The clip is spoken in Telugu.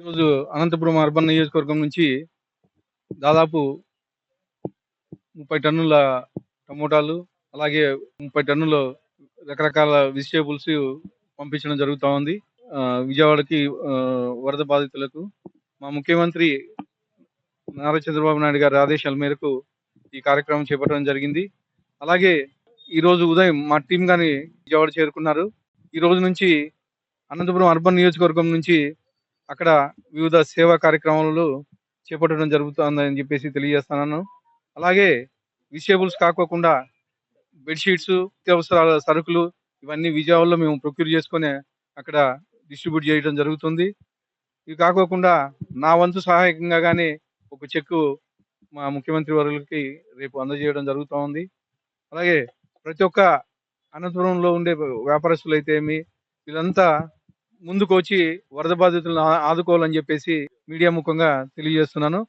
ఈరోజు అనంతపురం అర్బన్ నియోజకవర్గం నుంచి దాదాపు ముప్పై టన్నుల టమోటాలు అలాగే ముప్పై టన్నుల రకరకాల వెజిటేబుల్స్ పంపించడం జరుగుతూ ఉంది. విజయవాడకి వరద బాధితులకు మా ముఖ్యమంత్రి నారా చంద్రబాబు నాయుడు గారి ఆదేశాల మేరకు ఈ కార్యక్రమం చేపట్టడం జరిగింది. అలాగే ఈరోజు ఉదయం మా టీం కానీ విజయవాడ చేరుకున్నారు. ఈ రోజు నుంచి అనంతపురం అర్బన్ నియోజకవర్గం నుంచి అక్కడ వివిధ సేవా కార్యక్రమాలు చేపట్టడం జరుగుతుందని చెప్పేసి తెలియజేస్తున్నాను. అలాగే విషయబుల్స్ కాకోకుండా బెడ్షీట్స్ నిత్యావసరాల సరుకులు ఇవన్నీ విజయవాడలో మేము ప్రొక్యూర్ చేసుకొని అక్కడ డిస్ట్రిబ్యూట్ చేయడం జరుగుతుంది. ఇవి కాకోకుండా నా వంతు సహాయకంగా కానీ ఒక చెక్కు మా ముఖ్యమంత్రి వర్గులకి రేపు అందజేయడం జరుగుతూ ఉంది. అలాగే ప్రతి ఒక్క అనంతపురంలో ఉండే వ్యాపారస్తులు అయితే ఏమి వీళ్ళంతా ముందుకు వచ్చి వరద బాధితులను ఆదుకోవాలని చెప్పేసి మీడియా ముఖంగా తెలియజేస్తున్నాను.